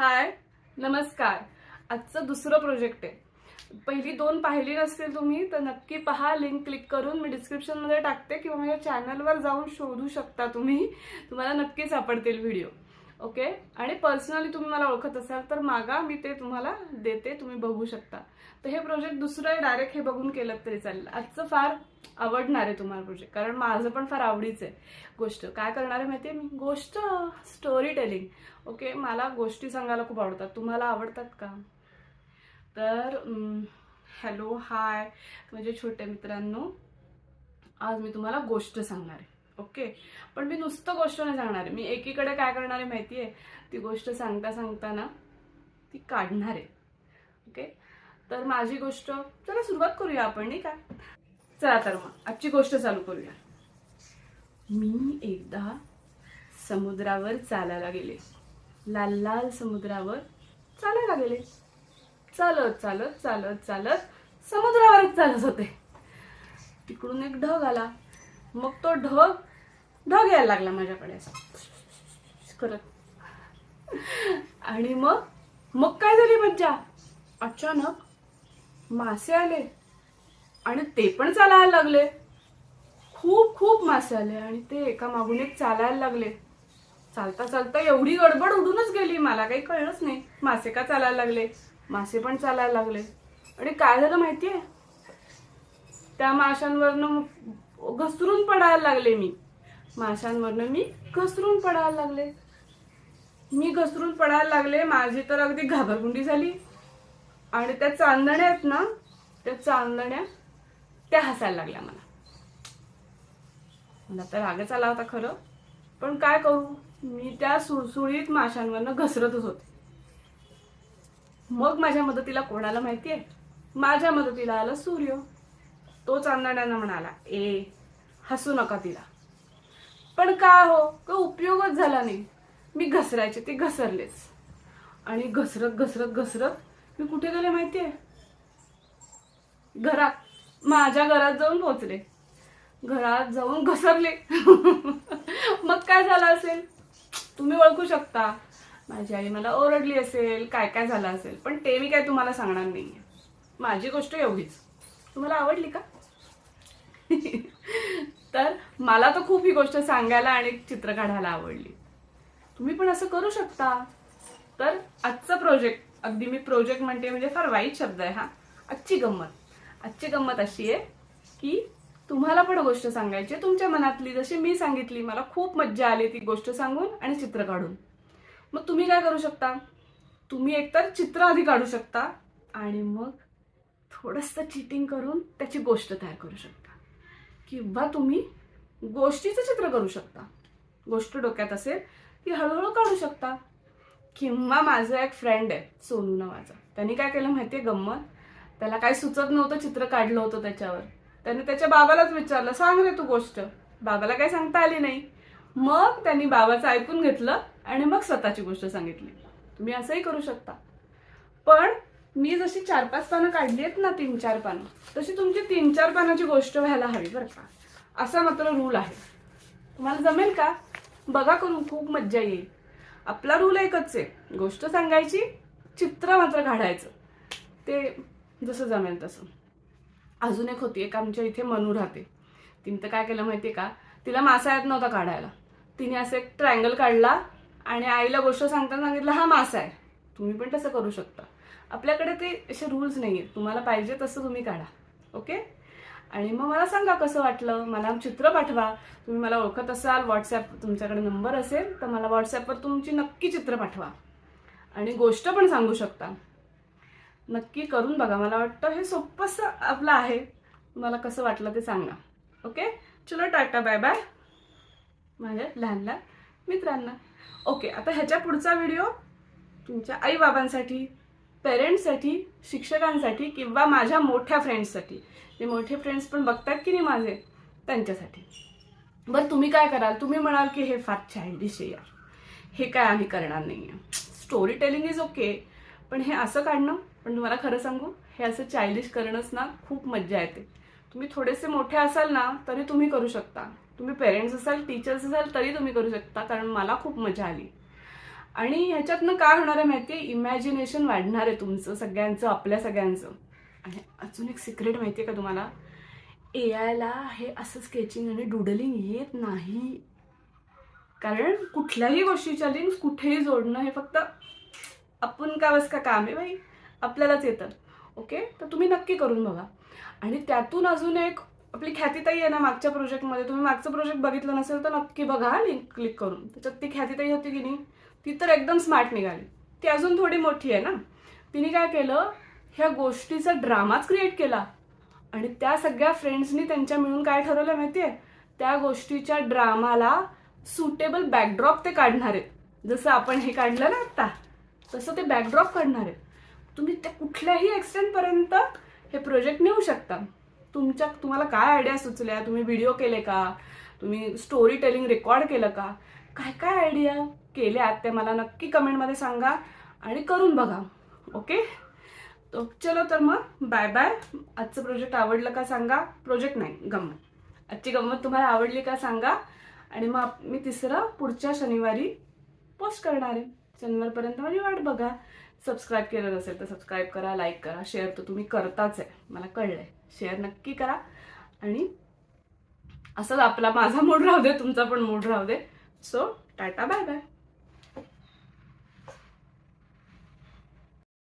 हाय नमस्कार. आजचं दुसरं प्रोजेक्ट आहे. पहिली दोन पाहिली नसतील तुम्ही तर नक्की पहा लिंक क्लिक करून मी डिस्क्रिप्शनमध्ये टाकते किंवा माझ्या चॅनलवर जाऊन शोधू शकता तुम्ही. तुम्हाला नक्की सापडतील व्हिडिओ ओके? आणि पर्सनली तुम्ही मला ओळखत असाल तर मागा मी ते तुम्हाला देते तुम्ही बघू शकता. तर हे प्रोजेक्ट दुसरं डायरेक्ट हे बघून केलं तरी चालेल. आजचं फार आवडणार आहे तुम्हाला प्रोजेक्ट कारण माझं पण फार आवडीचं आहे गोष्ट. काय करणार आहे माहिती आहे मी? गोष्ट स्टोरी टेलिंग ओके? मला गोष्टी सांगायला खूप आवडतात. तुम्हाला आवडतात का? तर हॅलो हाय म्हणजे छोट्या मित्रांनो आज मी तुम्हाला गोष्ट सांगणार आहे. ओके. पण मी नुसतं गोष्ट नाही सांगणार. आहे मी एकीकडे काय करणार आहे माहिती आहे ती गोष्ट सांगता सांगताना ती काढणार आहे. ओके? तर माझी गोष्ट चला सुरुवात करूया आपण नाही का? चला तर मग आजची गोष्ट चालू करूया. मी एकदा समुद्रावर चालायला गेले. लाल लाल समुद्रावर चालायला गेले. चालत चालत चालत चालत समुद्रावरच चालत होते. तिकडून एक ढग आला. मग तो ढग ढग यायला लागला माझ्याकडे करत आणि मग? मग काय झाली मज्जा? अचानक मासे आले. आणि ते पण चालायला लागले. खूप खूप मासे आले. आणि ते एका मागून एक चालायला लागले. चालता चालता एवढी गडबड उडूनच गेली. मला काही कळलंच नाही. मासे का चालायला लागले? मासे पण चालायला लागले. आणि काय झालं माहितीये? त्या माशांवरनं घसरून पडायला लागले मी. माशांवरनं मी घसरून पडायला लागले. मी घसरून पडायला लागले माझी तर अगदी घाबरगुंडी झाली. आणि त्या चांदण्यात ना त्या चांदण्या त्या हसायला लागल्या मला. मला तर रागच आला होता खरं. पण काय करू? मी त्या सुळसुळीत माशांवरनं घसरतच होते. मग माझ्या मदतीला कोणाला माहितीये? माझ्या मदतीला आला सूर्य. तो चांदण्यानं म्हणाला ए हसू नका तिला. पण काय हो? का उपयोगच झाला नाही. मी घसरायचे ते घसरलेच. आणि घसरत घसरत घसरत मी कुठे गेले माहितीये? घरात माझ्या घरात जाऊन पोहोचले. घरात जाऊन घसरले. मग काय झालं असेल? तुम्ही ओळखू शकता. माझी आई मला ओरडली असेल काय काय झालं असेल. पण ते मी काय तुम्हाला सांगणार नाहीये. माझी गोष्ट एवढीच. तुम्हाला आवडली का? तर मला तर खूप ही गोष्ट सांगायला आणि चित्र काढायला आवडली. तुम्ही पण असं करू शकता. तर आजचा प्रोजेक्ट अगदी मी प्रोजेक्ट म्हणते म्हणजे फार वाईट शब्द आहे हा. आजची गंमत. आजची गंमत अशी आहे की तुम्हाला पण गोष्ट सांगायची आहे तुमच्या मनातली. जशी मी सांगितली मला खूप मज्जा आली ती गोष्ट सांगून आणि चित्र काढून. मग तुम्ही काय करू शकता? तुम्ही एकतर चित्र आधी काढू शकता आणि मग थोडंसं चिटिंग करून त्याची गोष्ट तयार करू शकता. किंवा तुम्ही गोष्टीचं चित्र करू शकता. गोष्ट डोक्यात असेल ती हळूहळू काढू शकता. किंवा माझं एक फ्रेंड आहे सोनू नावाचा त्यांनी काय केलं माहितीये गंमत? त्याला काय सुचत नव्हतं चित्र काढलं होतं त्याच्यावर. त्याने त्याच्या बाबालाच विचारलं सांग रे तू गोष्ट. बाबाला काय सांगता आली नाही. मग त्यांनी बाबाचं ऐकून घेतलं आणि मग स्वतःची गोष्ट सांगितली. तुम्ही असंही करू शकता. पण मी जशी चार पाच पानं काढली आहेत ना तीन चार पानं तशी तुमची तीन चार पानाची गोष्ट व्हायला हवी बरं का. असा मात्र रूल आहे. तुम्हाला जमेल का? बघा करून खूप मज्जा येईल. आपला रूल एकच आहे. गोष्ट सांगायची चित्र मात्र काढायचं. ते जसं जमेल तसं. अजून एक होती एक आमच्या इथे मनू राहते. तिनं तर काय केलं माहिती आहे का? तिला मासा येत नव्हता काढायला. तिने असं एक ट्रायंगल काढला आणि आईला गोष्ट सांगताना सांगितलं हा मासा आहे. तुम्ही पण तसं करू शकता. आपल्याकडे ते असे रूल्स नाही आहेत तुम्हाला पाहिजे तसं तुम्ही काढा. ओके आणि मग मला सांगा कसं वाटलं? मला चित्र पाठवा. तुम्ही मला ओळखत असाल व्हॉट्सॲप तुमच्याकडे नंबर असेल तर मला व्हॉट्सॲपवर तुमची नक्की चित्र पाठवा. आणि गोष्ट पण सांगू शकता. नक्की करून बघा. मला वाटतं हे सोपंसं आपलं आहे. मला कसं वाटलं ते सांगा. ओके चलो टाटा. बाय बाय माझ्या लहान लहान मित्रांना. ओके आता ह्याच्या पुढचा व्हिडिओ तुमच्या आईबाबांसाठी. पेरेंट्ससाठी शिक्षकांसाठी किंवा माझ्या मोठ्या फ्रेंड्ससाठी. जे मोठे फ्रेंड्स पण बघतात की नाही माझे? त्यांच्यासाठी. बरं तुम्ही काय कराल? तुम्ही म्हणाल की हे फार चायल्डिश आहे यार. हे काय आम्ही करणार नाही आहे. स्टोरी टेलिंग इज ओके पण हे असं काढणं पण तुम्हाला खरं सांगू हे असं चायलिश करणंच ना खूप मज्जा येते. तुम्ही थोडेसे मोठे असाल ना तरी तुम्ही करू शकता. तुम्ही पेरेंट्स असाल टीचर्स असाल तरी तुम्ही करू शकता कारण मला खूप मजा आली. आणि ह्याच्यातनं काय होणार आहे माहिती आहे इमॅजिनेशन वाढणार आहे तुमचं सगळ्यांचं आपल्या सगळ्यांचं. आणि अजून एक सिक्रेट माहिती आहे का तुम्हाला? ए आयला हे असं स्केचिंग आणि डुडलिंग येत नाही. कारण कुठल्याही गोष्टीच्या लिंक्स कुठेही जोडणं हे फक्त आपण का बस का काम आहे बाई? आपल्यालाच येतं. ओके तर तुम्ही नक्की करून बघा. आणि त्यातून अजून एक आपली ख्यातीताई आहे ना मागच्या प्रोजेक्टमध्ये तुम्ही मागचं प्रोजेक्ट बघितलं नसेल तर नक्की बघा लिंक क्लिक करून. त्याच्यात ती ख्यातीताई होती की नाही? ती तर एकदम स्मार्ट निघाली. ती अजून थोडी मोठी आहे ना. तिने काय केलं? ह्या गोष्टीचा ड्रामाच क्रिएट केला. आणि त्या सगळ्या फ्रेंड्सनी त्यांच्या मिळून काय ठरवलं माहितीये? त्या गोष्टीच्या ड्रामाला सुटेबल बॅकड्रॉप ते काढणार आहेत. जसं आपण हे काढलं ना आता तसं ते बॅकड्रॉप काढणार आहेत. तुम्ही त्या कुठल्याही एक्सटेंटपर्यंत हे प्रोजेक्ट नेऊ शकता. तुमच्या तुम्हाला काय आयडिया सुचल्या? तुम्ही व्हिडिओ केले का? तुम्ही स्टोरी टेलिंग रेकॉर्ड केलं का? काय काय आयडिया केल्यात ते मला नक्की कमेंटमध्ये सांगा आणि करून बघा. ओके तो चलो तर मग बाय बाय आजचं प्रोजेक्ट आवडलं का सांगा? प्रोजेक्ट नाही गंमत. आजची गंमत तुम्हाला आवडली का सांगा? आणि मग मी तिसरं पुढच्या शनिवारी पोस्ट करणार आहे. शनिवारपर्यंत माझी वाट बघा. सबस्क्राईब केलं नसेल तर सबस्क्राईब करा लाईक करा. शेअर तर तुम्ही करताच आहे. मला कळलंय. शेअर नक्की करा. आणि असंच आपला माझा मूड राहू दे तुमचा पण मूड राहू दे. So tata bye bye